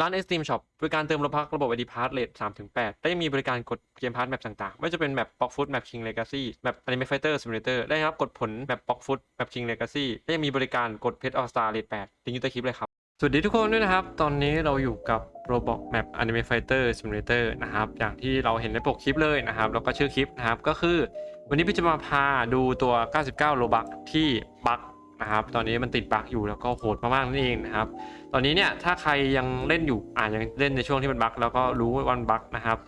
ร้าน Steam Shop บริการเติมโลบักระบบ ID Pass เลท3ถึง8และยังมีบริการกดเกมพาร์ทแมปต่างๆ ไม่ว่าจะเป็นแมป Block Foot แมป King Legacy แมป Anime Fighter Simulator ได้ครับกดผลแมป Block Foot แมป King Legacy และยังมีบริการกดเพชร All Star เลท8ลิงก์อยู่ใต้คลิปเลยครับ สวัสดีทุกคนด้วยนะครับ ตอนนี้เราอยู่กับ Roblox Map Anime Fighter Simulator นะครับ อย่างที่เราเห็นในปกคลิปเลยนะครับ แล้วก็ชื่อคลิปนะครับ ก็คือ วันนี้พี่จะมาพาดูตัว 99 โลบักที่บัก นะครับ ตอนนี้มันติดบั๊กอยู่แล้วก็โหดมากๆนั่นเองนะครับ ตอนนี้เนี่ยถ้าใครยังเล่นอยู่อ่ายังเล่นในช่วงที่มันบั๊กแล้วก็รู้ว่ามันบั๊กนะครับ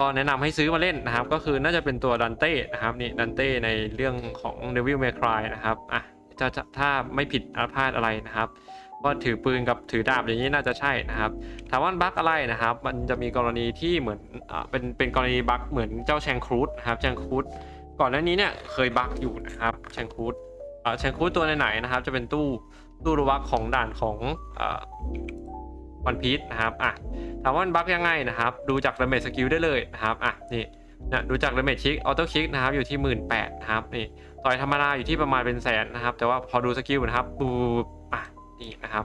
ก็แนะนำให้ซื้อมาเล่นนะครับ ก็คือน่าจะเป็นตัวดันเต้นะครับนี่ดันเต้ในเรื่องของ Devil May Cry นะครับอะจะจะถ้าไม่ผิดอาพาดอะไรนะครับก็ถือปืนกับถือดาบอย่างนี้น่าจะใช่นะครับถามว่าบั๊กอะไรนะครับ มันจะมีกรณีที่เหมือนอ่าเป็นเป็นกรณีบั๊กเหมือนเจ้าแชงครูดนะครับแชงครูดก่อนหน้านี้เนี่ยเคยบั๊กอยู่นะครับแชงครูด อ่าแชงครูดตัวไหนๆนะครับ จะเป็นตู้ตู้ระวักของด่านของวันพีชนะครับอะถามว่ามันบั๊กยังไงนะครับ ดูจาก damage skill ได้เลยนะครับอะนี่นะดูจาก damage kick auto kick นะครับอยู่ที่1 8ื่นนะครับนี่ต่อยธรรมดาอยู่ที่ประมาณเป็นแสนนะครับ แต่ว่าพอดูสกิลนะครับปูอะนี่นะครับ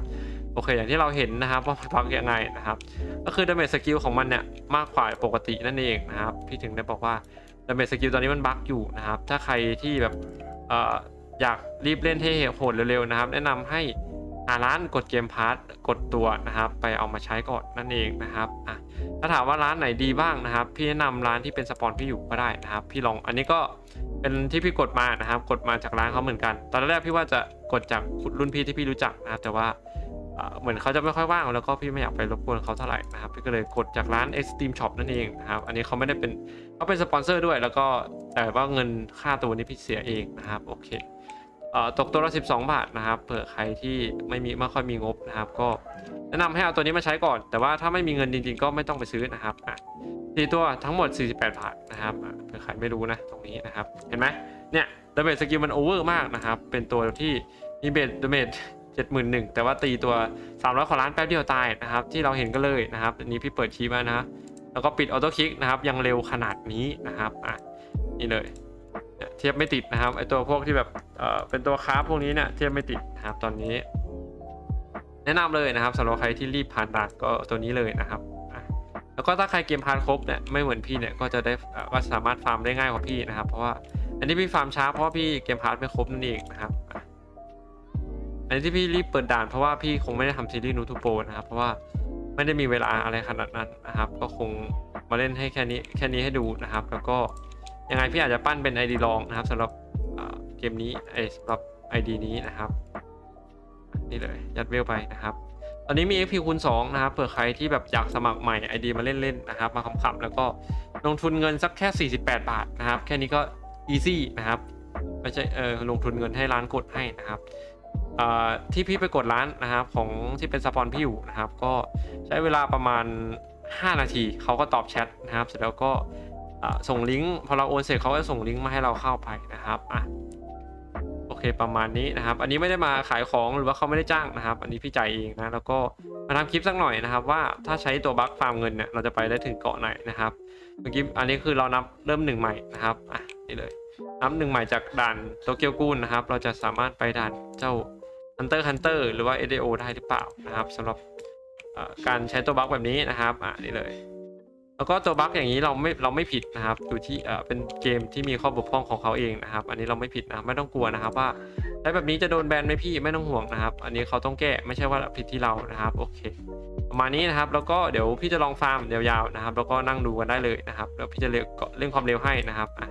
โอเคอย่างที่เราเห็นนะครับว่ามันพักยังไงนะครับก็คือดาเมจสกิลของมันเนี่ยมากกว่าปกตินั่นเองนะครับพี่ถึงได้บอกว่าดาเมจสกิลตอนนี้มันบั๊กอยู่นะครับถ้าใครที่แบบเอ่อ อยากรีบเล่นให้โหดเร็วๆนะครับ แนะนำให้หาร้านกดเกมพาร์ตกดตัวนะครับ ไปเอามาใช้ก่อนนั่นเองนะครับอะถ้าถามว่าร้านไหนดีบ้างนะครับ พี่แนะนำร้านที่เป็นสปอนพี่อยู่ก็ได้นะครับ พี่ลองอันนี้ก็เป็นที่พี่กดมานะครับ กดมาจากร้านเขาเหมือนกัน ตอนแรกพี่ว่าจะกดจากรุ่นพี่ที่พี่รู้จักนะครับ แต่ว่าเหมือนเขาจะไม่ค่อยว่างแล้วก็พี่ไม่อยากไปรบกวนเขาเท่าไหร่นะครับพี่ก็เลยกดจากร้าน Extreme Shop นั่นเองนะครับอันนี้เขาไม่ได้เป็นเขาเป็นสปอนเซอร์ด้วย แล้วก็แต่ว่าเงินค่าตัวนี้พี่เสียเองนะครับโอเค ตกตัวละ 12 บาทนะครับเผื่อใครที่ไม่มีไม่ค่อยมีงบนะครับ ก็แนะนำให้เอาตัวนี้มาใช้ก่อน แต่ว่าถ้าไม่มีเงินจริงๆ ก็ไม่ต้องไปซื้อนะครับอะสี่ตัวทั้งหมด 48 บาทนะครับเผื่อใครไม่รู้นะตรงนี้นะครับ เห็นไหมเนี่ยดาเมจสกิลมันโอเวอร์มากนะครับ เป็นตัวที่มีเบสดาเมจเจ็ดหมื่นหนึ่งแต่ว่าตีตัว 300ขอล้านแป๊บเดียวตายนะครับ ที่เราเห็นก็เลยนะครับอันนี้พี่เปิดชี้มานะแล้วก็ปิดออโต้คลิกนะครับยังเร็วขนาดนี้นะครับอะนี่เลย เทียบไม่ติดนะครับไอตัวพวกที่แบบเอ่อเป็นตัวคราฟพวกนี้เนี่ยเทียบไม่ติดนะครับตอนนี้ แนะนำเลยนะครับสำหรับใครที่รีบผ่านด่านก็ตัวนี้เลยนะครับแล้วก็ถ้าใครเกมพาร์ทครบเนี่ยไม่เหมือนพี่เนี่ยก็จะได้เอ่อก็สามารถฟาร์มได้ง่ายกว่าพี่นะครับ เพราะว่าอันนี้พี่ฟาร์มช้าเพราะว่าพี่เกมพาร์ทไม่ครบนั่นเองนะครับอันนี้ที่พี่รีบเปิดด่านเพราะว่าพี่คงไม่ได้ทำซีรีส์นูทูโปนะครับ เพราะว่าไม่ได้มีเวลาอะไรขนาดนั้นนะครับ ก็คงมาเล่นให้แค่นี้แค่นี้ให้ดูนะครับ แล้วก็ ยังไงพี่อาจจะปั้นเป็น ID ลองนะครับสำหรับเกมนี้ไอสำหรับ ID นี้นะครับ นี่เลยยัดเวลไปนะครับ ตอนนี้มี XP คูณ2นะครับเผื่อใครที่แบบอยากสมัครใหม่ ID มาเล่นๆนะครับ มาขำๆแล้วก็ลงทุนเงินสักแค่ 48 บาทนะครับ แค่นี้ก็ easy นะครับไม่ใช่เออลงทุนเงินให้ร้านกดให้นะครับที่พี่ไปกดร้านนะครับของที่เป็นสปอนพี่อยู่นะครับ ก็ใช้เวลาประมาณ 5 นาทีเขาก็ตอบแชทนะครับ เสร็จแล้วก็ ส่งลิงก์พอเราโอนเสร็จเขาก็ส่งลิงก์มาให้เราเข้าไปนะครับอะโอเคประมาณนี้นะครับ อันนี้ไม่ได้มาขายของหรือว่าเขาไม่ได้จ้างนะครับ อันนี้พี่จ่ายเองนะแล้วก็มาทำคลิปสักหน่อยนะครับ ว่าถ้าใช้ตัวบัคฟาร์มเงินเนี่ยเราจะไปได้ถึงเกาะไหนนะครับเมื่อกี้อันนี้คือเรานับเริ่มหนึ่งใหม่นะครับอะนี่เลยนับหนึ่งใหม่จากด่านโตเกียวกูนนะครับ เราจะสามารถไปด่านเจ้า Hunter x Hunter หรือว่า ADO ได้หรือเปล่านะครับสำหรับการใช้ตัวบัคแบบนี้นะครับอ่านี่เลย แล้วก็ตัวบัคอย่างนี้เราไม่เราไม่ผิดนะครับอยู่ที่เออเป็นเกมที่มีข้อบกพร่องของเขาเองนะครับ อันนี้เราไม่ผิดนะไม่ต้องกลัวนะครับว่าใช้แบบนี้จะโดนแบนไหมพี่ไม่ต้องห่วงนะครับ อันนี้เขาต้องแก้ไม่ใช่ว่าผิดที่เรานะครับโอเค ประมาณนี้นะครับแล้วก็เดี๋ยวพี่จะลองฟาร์มยาวๆนะครับ แล้วก็นั่งดูกันได้เลยนะครับแล้วพี่จะเร่งเงความเร็วให้นะครับอะ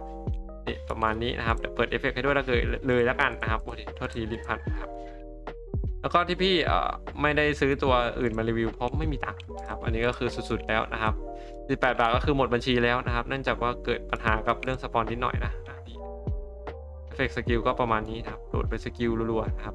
นี่ประมาณนี้นะครับเดี๋ยวเปิดเอฟเฟกต์ให้ด้วยแล้วเลยเลยแล้วกันนะครับโอ้ยโทษทีลิ้นพันนะครับแล้วก็ที่พี่ไม่ได้ซื้อตัวอื่นมารีวิวเพราะไม่มีตังค์นะครับ อันนี้ก็คือสุดๆแล้วนะครับ 18 บาทก็คือหมดบัญชีแล้วนะครับ เนื่องจากว่าเกิดปัญหากับเรื่องสปอนนิดหน่อยนะเอฟเฟกต์สกิลก็ประมาณนี้นะครับโหลดไปสกิลรัวๆนะครับ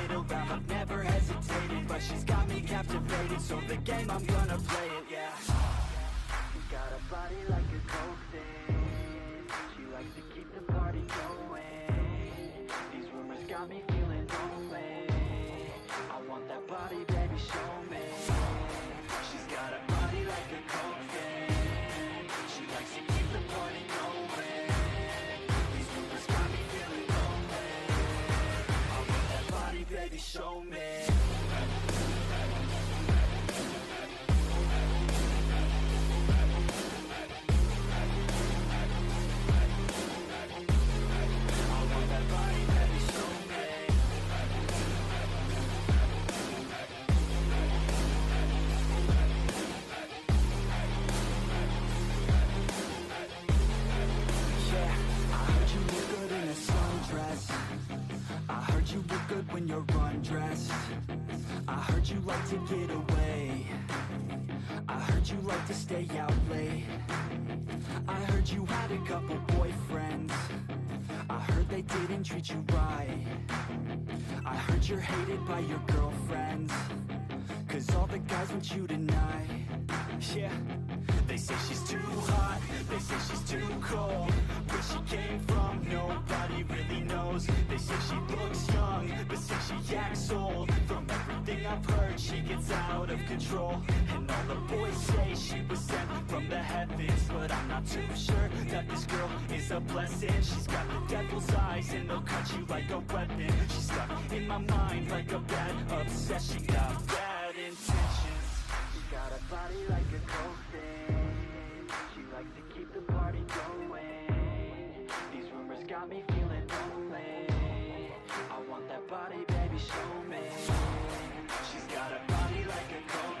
captivated, so the game, I'm gonna play it, yeah Got a body like a cocaine. She likes to keep the party going. These rumors got me feeling lonely. I want that body, baby, show me. She's got a body like a cocaine. She likes to keep the party going. These rumors got me feeling lonely. I want that body, baby, show me. To get away. I heard you like to stay out late. I heard you had a couple boyfriends. I heard they didn't treat you right. I heard you're hated by your girlfriends. Cause all the guys want you tonight. Yeah. They say she's too hot, they say she's too cold. She came from, nobody really knows. They say she looks young, but say she acts old. From everything I've heard, she gets out of control. And all the boys say she was sent from the heavens. But I'm not too sure that this girl is a blessing. She's got the devil's eyes, and they'll cut you like a weapon. She's stuck in my mind like a bad obsession. She got bad intentions. She got a body like a cocaine. She likes to keep the party going. Got me feeling lonely. I want that body, baby, show me. She's got a body like a cocaine.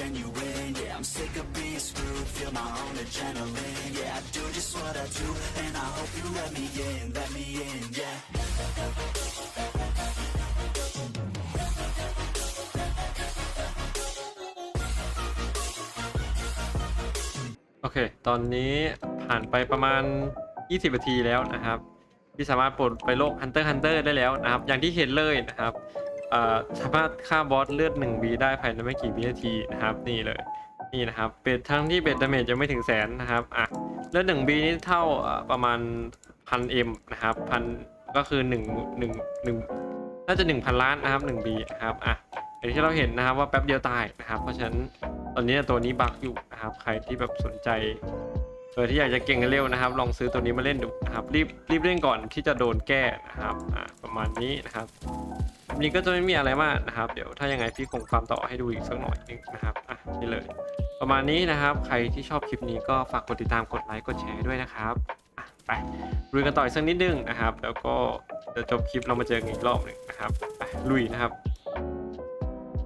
genuine Yeah, I'm sick of being screwed Feel my own adrenaline Yeah, I do just what I do And I hope you let me in Let me in, yeah โอเค ตอนนี้ผ่านไปประมาณ 20 นาทีแล้วนะครับ ที่สามารถปลดไปโลก Hunter Hunter ได้แล้วนะครับ อย่างที่เห็นเลยนะครับ สามารถฆ่าบอสเลือด1วีได้ภายในไม่กี่วินาทีนะครับ นี่เลยนี่นะครับเป็ดทั้งที่เป็ดดาเมจยังไม่ถึงแสนนะครับอะเลือด1วีนี่เท่าประมาณพันเอ็มนะครับพันก็คือ1 1 1น่าจะ 1,000 ล้านนะครับ1วีนะครับอะอย่างที่เราเห็นนะครับว่าแป๊บเดียวตายนะครับ เพราะฉะนั้นตอนนี้ตัวนี้บั๊กอยู่นะครับใครที่แบบสนใจเออที่อยากจะเก่งเร็วนะครับ ลองซื้อตัวนี้มาเล่นดูนะครับรีบรีบเล่นก่อนที่จะโดนแก้นะครับอ่าประมาณนี้นะครับ อันนี้ก็จะไม่มีอะไรมากนะครับ เดี๋ยวถ้ายังไงพี่คงความต่อให้ดูอีกสักหน่อยนึงนะครับอะนี่เลย ประมาณนี้นะครับ ใครที่ชอบคลิปนี้ก็ฝากกดติดตามกดไลค์กดแชร์ด้วยนะครับอะไปลุยกันต่ออีกสักนิดนึงนะครับ แล้วก็เดี๋ยวจบคลิปเรามาเจอกันอีกรอบหนึ่งนะครับไปลุยนะครับ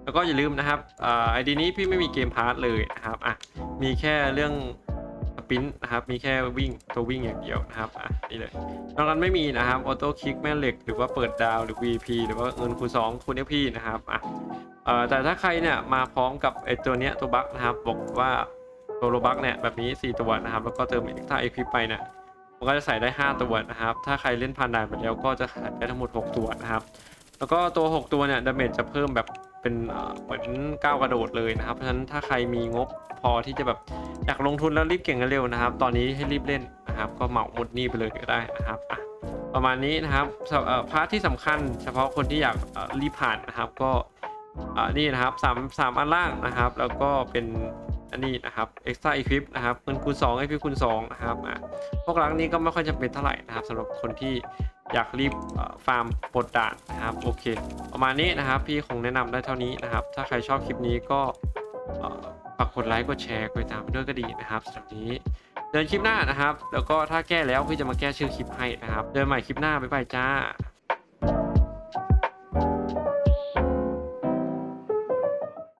แล้วก็อย่าลืมนะครับไอดีนี้พี่ไม่มีเกมพาร์ทเลยนะครับอะมีแค่เรื่อง ปรินนะครับ มีแค่วิ่งตัววิ่งอย่างเดียวนะครับ อะนี่เลยนอกนั้นไม่มีนะครับ ออโต้คลิกแม่เหล็ก หรือว่าเปิดดาวหรือ VP หรือว่าเงินคูณ2คูณ FP นะครับ อะเอ่อแต่ถ้าใครเนี่ยมาพร้อมกับไอตัวเนี้ยตัวบัคนะครับ บอกว่าตัวโลบัคเนี่ยแบบนี้ 4 ตัวนะครับ แล้วก็เติมอีกถ้า EP ไปเนี่ยมันก็จะใส่ได้ 5 ตัวนะครับ ถ้าใครเล่นผ่านด่านไปแล้วก็จะได้ทั้งหมด 6 ตัวนะครับ แล้วก็ตัว 6 ตัวเนี่ยดาเมจจะเพิ่มแบบเป็นเอ่อเหมือนก้าวกระโดดเลยนะครับ เพราะฉะนั้นถ้าใครมีงบพอที่จะแบบ อยากลงทุนแล้วรีบเก่งกันเร็วนะครับ ตอนนี้ให้รีบเล่นนะครับ ก็เหมาหมดหนี้ไปเลยก็ได้นะครับอะประมาณนี้นะครับพาร์ทที่สำคัญ เฉพาะคนที่อยากรีบผ่านนะครับ ก็อ่านี่นะครับสามสามอันล่างนะครับ แล้วก็เป็นอันนี้นะครับ extra equip นะครับเงินคูณ2 equip คูณ2นะครับอะพวกรังนี้ก็ไม่ค่อยจำเป็นเท่าไหร่นะครับสำหรับคนที่อยากรีบฟาร์มปลดด่านนะครับโอเค ประมาณนี้นะครับ พี่คงแนะนำได้เท่านี้นะครับ ถ้าใครชอบคลิปนี้ก็ ฝากกดไลค์กดแชร์กดติดตามไปด้วยก็ดีนะครับสำหรับนี้เดินคลิปหน้านะครับ แล้วก็ถ้าแก้แล้วพี่จะมาแก้ชื่อคลิปให้นะครับ เดินใหม่คลิปหน้าบ๊ายบายจ้า